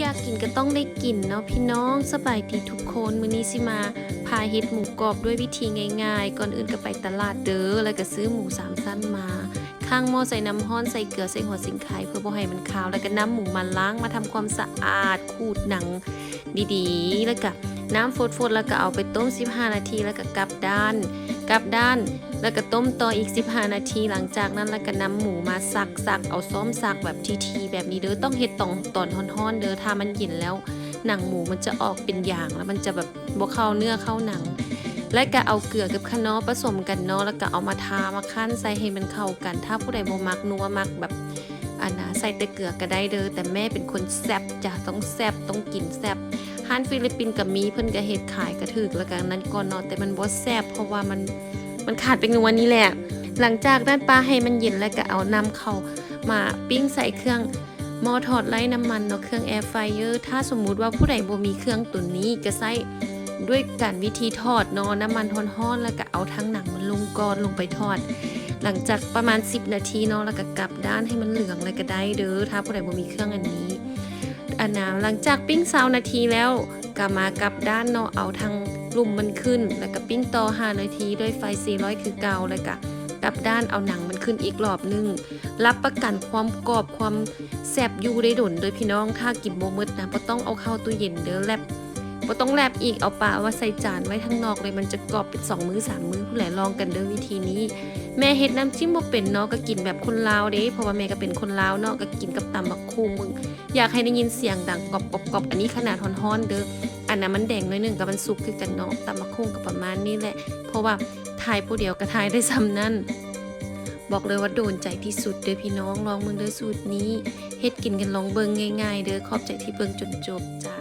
อยากกินก็ต้องได้กินเนาะพี่น้องสบายดีทุกคนมื้อนี้สิมาพาเฮ็ดหมูกรอบด้วยวิธีง่ายๆ ก่อนอื่นก็ไปตลาดเด้อแล้วก็ซื้อหมูสามสั้นมาข้างหม้อใส่น้ำห้อนใส่เกลือใส่หัวสิงไข่เพื่อบ่ให้มันคาว แล้วก็น้ำหมูมาล้างมาทำความสะอาดขูดหนังดีๆ แล้วก็น้ำฟดๆแล้วก็เอาไปต้ม 15 นาทีแล้วก็กลับด้าน กลับด้าน แล้วก็ต้มต่ออีก 15 นาทีหลังจากนั้นแล้วก็นำหมูมาสักสักเอาซ้อมสักแบบทีๆแบบนี้เด้อต้องเฮ็ดตอนตอนฮ้อนๆเด้อถ้ามันเย็นแล้ว หนังหมูมันจะออกเป็นอย่างแล้วมันจะแบบบ่เข้าเนื้อเข้าหนัง และก็เอาเกลือกับคะน้อผสมกันเนาะแล้วก็เอามาทามาคั่นใส่ให้มันเข้ากัน ถ้าผู้ใดบ่มักนัวมักแบบอันนะใส่แต่เกลือก็ได้เด้อแต่แม่เป็นคนแซ่บจ้ะต้องแซ่บต้องกินแซ่บ ฮันฟิลิปปินส์กับมีเพิ่นก็เฮ็ดขายกระถึกแล้วกันนั้นก่อนเนาะแต่มันบ่แซ่บเพราะว่ามันมันขาดเป็นนัวนี้แหละ หลังจากด้านปลาให้มันเย็นแล้วก็เอานำเข้ามาปิ้งใส่เครื่องหม้อทอดไร้น้ำมันเนาะเครื่องแอร์ไฟเออร์ถ้าสมมุติว่าผู้ใดบ่มีเครื่องตัวนี้ก็ใส่ด้วยการวิธีทอดเนาะน้ำมันร้อนๆแล้วก็เอาทั้งหนังมันลงก่อนลงไปทอด หลังจากประมาณ 10 นาทีเนาะแล้วก็กลับด้านให้มันเหลืองเลยก็ได้เด้อถ้าผู้ใดบ่มีเครื่องอันนี้ อันนะหลังจากปิ้งซาวนาทีแล้วก็มากลับด้านเนาะเอาทางลุ่มมันขึ้น แล้วก็ปิ้งต่อ5นาทีด้วยไฟ 400 คือเก่าแล้วก็กลับด้านเอาหนังมันขึ้นอีกรอบนึง รับประกันความกรอบความแซ่บอยู่ได้ดนโดยพี่น้องถ้ากินโมมืดนะก็ต้องเอาเข้าตู้เย็นเด้อแลบ บ่ต้องแลบอีกเอาปลาว่าใส่จานไว้ข้งนอกเลยมันจะกรอบเป็นสองมื้อสามมื้อผู้หลลองกันเด้อวิธีนี้ แม่เฮ็ดน้ำจิ้มบ่เป็นเนาะก็กินแบบคนลาวเด้เพราะว่าแม่ก็เป็นคนลาวเนาะก็กินกับตำบักคุงมึง อยากให้ได้ยินเสียงดังกรอบกรอบกรอบอันนี้ขนาดฮ้อนๆเด้ออันนั้นมันแดงน้อยหนึงกับมันสุกคือกันเนาะตำมะคุ้งกับประมาณนี้แหละ เพราะว่าทายผู้เดียวก็ทายได้ซ้ำนั่นบอกเลยว่าโดนใจที่สุดเด้อพี่น้องลองเบิ่งเด้อสูตรนี้เฮ็ดกินกันลองเบิ่งง่าย ๆ เด้อขอบใจที่เบิ่งจนจบจ้า